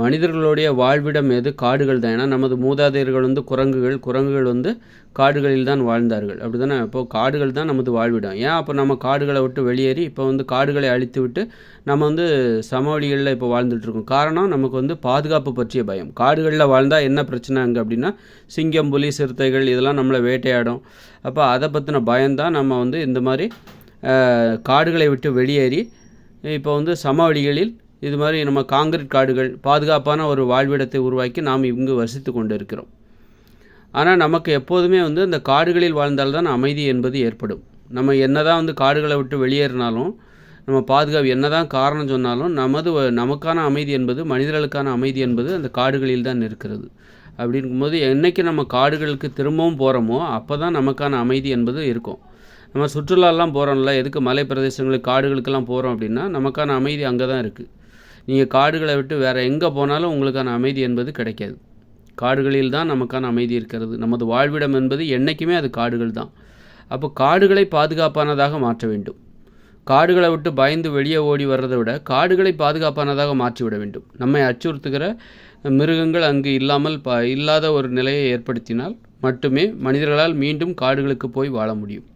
மனிதர்களுடைய வாழ்விடம் எது காடுகள் தான் ஏன்னா நமது மூதாதையர்கள் வந்து குரங்குகள் குரங்குகள் வந்து காடுகளில் தான் வாழ்ந்தார்கள். அப்படி தானே இப்போது காடுகள் தான் நமது வாழ்விடம். ஏன்? அப்போ நம்ம காடுகளை விட்டு வெளியேறி இப்போ வந்து காடுகளை அழித்து விட்டு நம்ம வந்து சமவெளிகளில் இப்போ வாழ்ந்துட்டுருக்கோம். காரணம் நமக்கு வந்து பாதுகாப்பு பற்றிய பயம். காடுகளில் வாழ்ந்தால் என்ன பிரச்சனை அங்கே அப்படின்னா சிங்கம் புலி சிறுத்தைகள் இதெல்லாம் நம்மளை வேட்டையாடும். அப்போ அதை பற்றின பயம்தான் நம்ம வந்து இந்த மாதிரி காடுகளை விட்டு வெளியேறி இப்போ வந்து சமவெளிகளில் இது மாதிரி நம்ம காங்கிரீட் காடுகள் பாதுகாப்பான ஒரு வாழ்விடத்தை உருவாக்கி நாம் இங்கு வசித்து கொண்டு இருக்கிறோம் ஆனால் நமக்கு எப்போதுமே வந்து அந்த காடுகளில் வாழ்ந்தால்தான் அமைதி என்பது ஏற்படும். நம்ம என்ன தான் வந்து காடுகளை விட்டு வெளியேறினாலும் நம்ம பாதுகாப்பு என்னதான் காரணம் சொன்னாலும் நமது வ- நமக்கான அமைதி என்பது மனிதர்களுக்கான அமைதி என்பது அந்த காடுகளில் தான் இருக்கிறது அப்படிங்கும்போது என்றைக்கு நம்ம காடுகளுக்கு திரும்பவும் போகிறோமோ அப்போ தான் நமக்கான அமைதி என்பது இருக்கும். நம்ம சுற்றுலாலாம் போகிறோம்ல எதுக்கு மலை பிரதேசங்களுக்கு காடுகளுக்கெல்லாம் போகிறோம் அப்படின்னா நமக்கான அமைதி அங்கே தான் இருக்குது நீங்கள் காடுகளை விட்டு வேறு எங்கே போனாலும் உங்களுக்கான அமைதி என்பது கிடைக்காது. காடுகளில் தான் நமக்கான அமைதி இருக்கிறது. நமது வாழ்விடம் என்பது என்றைக்குமே அது காடுகள் தான். அப்போ காடுகளை பாதுகாப்பானதாக மாற்ற வேண்டும். காடுகளை விட்டு பயந்து வெளியே ஓடி வர்றதை விட காடுகளை பாதுகாப்பானதாக மாற்றிவிட வேண்டும். நம்மை அச்சுறுத்துகிற மிருகங்கள் அங்கு இல்லாமல் ப இல்லாத ஒரு நிலையை ஏற்படுத்தினால் மட்டுமே மனிதர்களால் மீண்டும் காடுகளுக்கு போய் வாழ முடியும்.